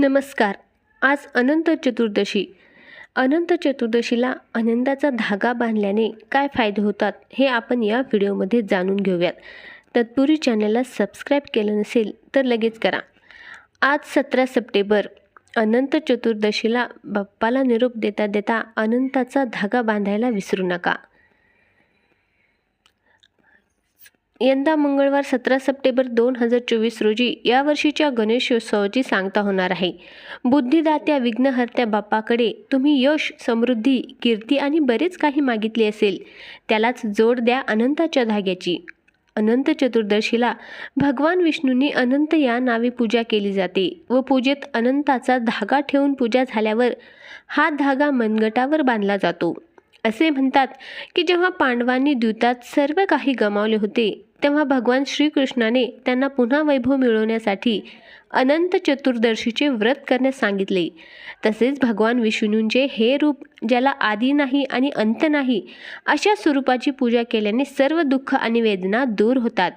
नमस्कार. आज अनंत चतुर्दशी. अनंत चतुर्दशीला आनंदाचा धागा बांधल्याने काय फायदे होतात हे आपण या व्हिडिओमध्ये जाणून घेऊयात. तत्पूर्वी चॅनलला सबस्क्राईब केलं नसेल तर लगेच करा. आज सतरा सप्टेंबर. अनंत चतुर्दशीला बाप्पाला निरोप देता देता अनंताचा धागा बांधायला विसरू नका. यंदा मंगळवार सतरा सप्टेंबर दोन हजार चोवीस रोजी यावर्षीच्या गणेशोत्सवाची सांगता होणार आहे. बुद्धिदात्या विघ्नहर्त्या बाप्पाकडे तुम्ही यश समृद्धी कीर्ती आणि बरेच काही मागितले असेल. त्यालाच जोड द्या अनंताच्या धाग्याची. अनंत चतुर्दशीला भगवान विष्णूंनी अनंत या नावे पूजा केली जाते व पूजेत अनंताचा धागा ठेवून पूजा झाल्यावर हा धागा मनगटावर बांधला जातो. असे म्हणतात की जेव्हा पांडवांनी द्यूतात सर्व काही गमावले होते तेव्हा भगवान श्रीकृष्णाने त्यांना पुन्हा वैभव मिळवण्यासाठी अनंत चतुर्दशीचे व्रत करण्यास सांगितले. तसेच भगवान विष्णूंचे हे रूप ज्याला आदी नाही आणि अंत नाही अशा स्वरूपाची पूजा केल्याने सर्व दुःख आणि वेदना दूर होतात.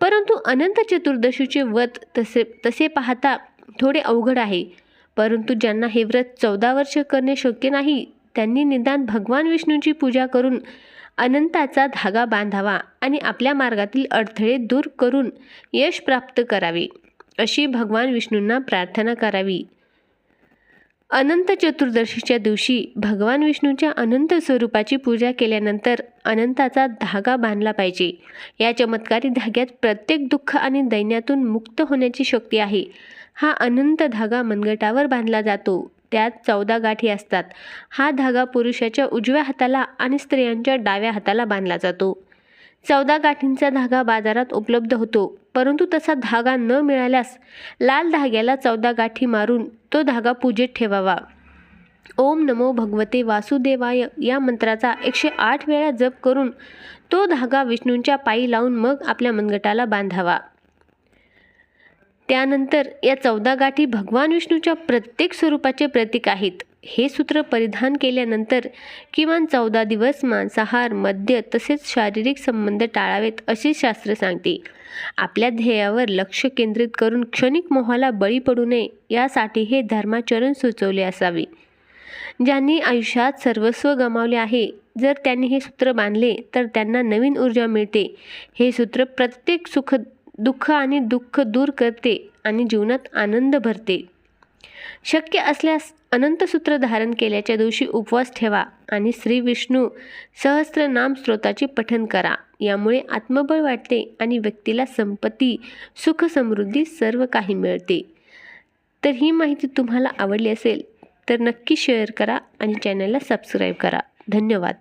परंतु अनंत चतुर्दशीचे व्रत तसे तसे पाहता थोडे अवघड आहे. परंतु ज्यांना हे व्रत चौदा वर्ष करणे शक्य नाही त्यांनी निदान भगवान विष्णूंची पूजा करून अनंताचा धागा बांधावा आणि आपल्या मार्गातील अडथळे दूर करून यश प्राप्त करावे अशी भगवान विष्णूंना प्रार्थना करावी. अनंत चतुर्दशीच्या दिवशी भगवान विष्णूच्या अनंत स्वरूपाची पूजा केल्यानंतर अनंताचा धागा बांधला पाहिजे. या चमत्कारी धाग्यात प्रत्येक दुःख आणि दैन्यातून मुक्त होण्याची शक्ती आहे. हा अनंत धागा मनगटावर बांधला जातो. त्यात चौदा गाठी असतात. हा धागा पुरुषाच्या उजव्या हाताला आणि स्त्रियांच्या डाव्या हाताला बांधला जातो. चौदा गाठींचा धागा बाजारात उपलब्ध होतो परंतु तसा धागा न मिळाल्यास लाल धाग्याला चौदा गाठी मारून तो धागा पूजेत ठेवावा. ओम नमो भगवते वासुदेवाय या मंत्राचा एकशे आठ वेळा जप करून तो धागा विष्णूंच्या पायी लावून मग आपल्या मनगटाला बांधावा. त्यानंतर या चौदा गाठी भगवान विष्णूच्या प्रत्येक स्वरूपाचे प्रतीक आहेत. हे सूत्र परिधान केल्यानंतर किमान चौदा दिवस मांसाहार मद्य तसेच शारीरिक संबंध टाळावेत असे शास्त्र सांगते. आपल्या ध्येयावर लक्ष केंद्रित करून क्षणिक मोहाला बळी पडू नये यासाठी हे धर्माचरण सुचवले असावे. ज्यांनी आयुष्यात सर्वस्व गमावले आहे जर त्यांनी हे सूत्र बांधले तर त्यांना नवीन ऊर्जा मिळते. हे सूत्र प्रत्येक सुख दुःख आणि दुःख दूर करते आणि जीवनात आनंद भरते. शक्य असल्यास अनंत सूत्र धारण केल्याच्या दिवशी उपवास ठेवा आणि श्री विष्णू सहस्त्र नाम स्रोताचे पठन करा. यामुळे आत्मबळ वाटते आणि व्यक्तीला संपत्ती सुख समृद्धी सर्व काही मिळते. तर ही माहिती तुम्हाला आवडली असेल तर नक्की शेअर करा आणि चॅनलला सबस्क्राईब करा. धन्यवाद.